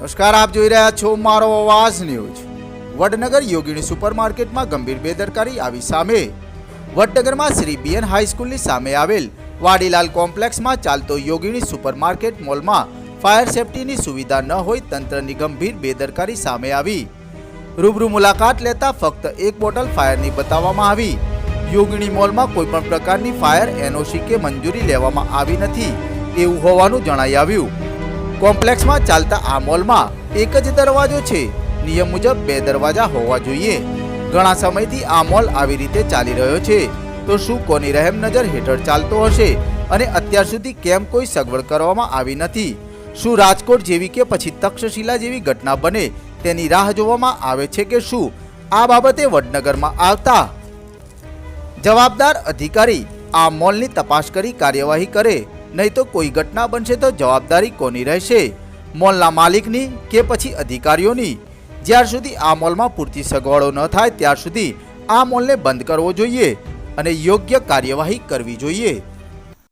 નમસ્કાર, આપ જોઈ રહ્યા છો મારો અવાજ ન્યૂઝ. વડનગર યોગીણી સુપરમાર્કેટમાં ગંભીર બેદરકારી આવી સામે. વડનગરમાં શ્રી બીએન હાઈસ્કૂલની સામે આવેલ વાડીલાલ કોમ્પ્લેક્સમાં ચાલતો યોગીણી સુપરમાર્કેટ મોલમાં ફાયર સેફટીની સુવિધા ન હોય તંત્રની ગંભીર બેદરકારી સામે આવી. રૂબરૂ મુલાકાત લેતા ફક્ત એક બોટલ ફાયરની બતાવવામાં આવી. યોગિણી મોલમાં કોઈ પણ પ્રકારની ફાયર, એનઓસી કે મંજૂરી લેવામાં આવી નથી, એવું હોવાનું જણાઈ આવ્યું. કોમ્પ્લેક્સમાં ચાલતા આ મોલમાં એક જ દરવાજો છે. નિયમ મુજબ બે દરવાજા હોવા જોઈએ. ઘણા સમયથી આ મોલ આવી રીતે ચાલી રહ્યો છે. તો શું કોની રહેમ નજર હેઠળ ચાલતો હશે? અને અત્યાર સુધી કેમ કોઈ સગવડ કરવામાં આવી નથી? શું રાજકોટ જેવી કે પછી તક્ષશિલા જેવી ઘટના બને? તેની રાહ જોવામાં આવે છે કે શું? આ બાબતે વડનગરમાં આવતા જવાબદાર અધિકારી આ મોલની તપાસ કરી કાર્યવાહી કરે. નહીં તો કોઈ ઘટના બનશે તો જવાબદારી કોની રહેશે? મોલના માલિકની કે પછી અધિકારીઓની? જ્યાર સુધી આ મોલમાં પૂરતી સગવડો ન થાય, ત્યાર સુધી આ મોલને બંધ કરવો જોઈએ અને યોગ્ય કાર્યવાહી કરવી જોઈએ.